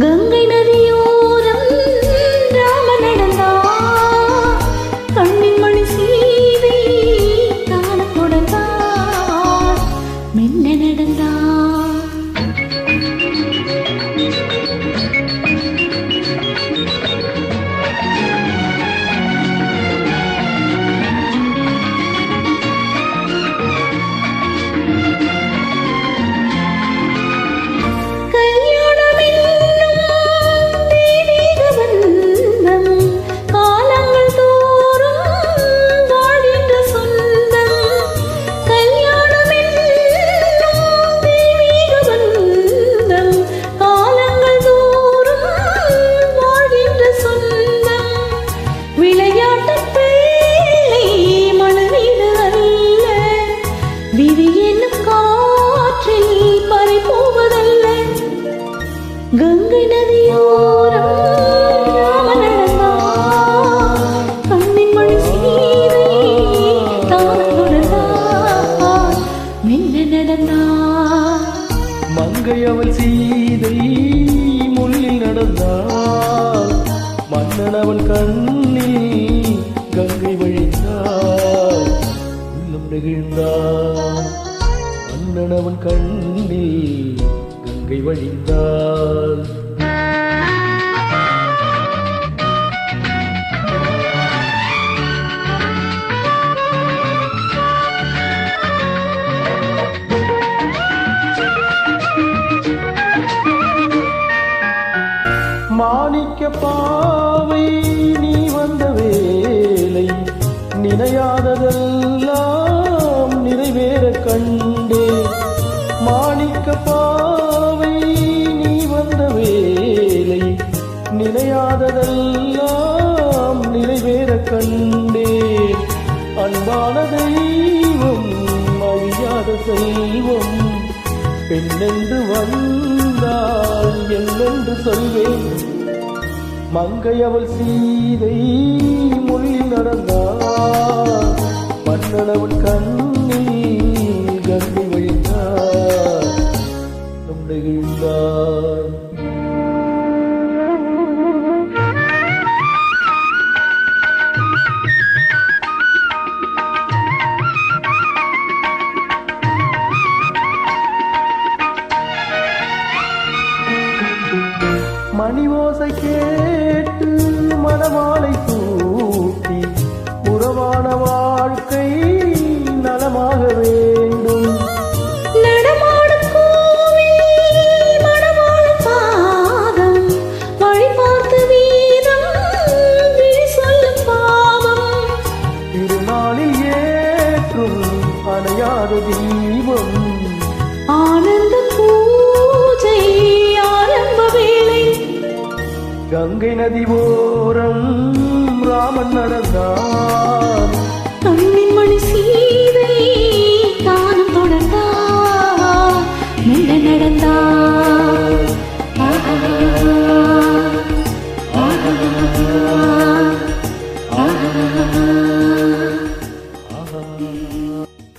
கங்கை நதியும் அங்கை அவள் சீதை முள்ளில் நடந்தாள். மன்னன் அவள் கண்ணில் கங்கை வழிந்தாள். உள்ளம் நெகிழ்ந்தாள். மன்னன் அவன் கண்ணில் கங்கை வழிந்தாள். மாணிக்க பாவை நீ வந்த வேலை நினையாததெல்லாம் நிறைவேற கண்டே. மாணிக்க பாவை நீ வந்த வேலை நினையாததெல்லாம் நிறைவேற கண்டே. அன்பான தெய்வம் அழியாத செல்வம் பெண்ணென்று வந்தால் என்னென்று சொல்வேன்? மங்கை அவள் சீதை மொழி நடந்தார். மன்னனவள் கண்ணில் கங்கை வழிந்தார் நம் நெகிழ்ந்தார் மணி ஓசை கேட்டு மணமாலை சூட்டி உறவான வாழ்க்கை நலமாக வேண்டும். கோவில் கங்கை நதி ஓரம் ராமன் நடந்தான்.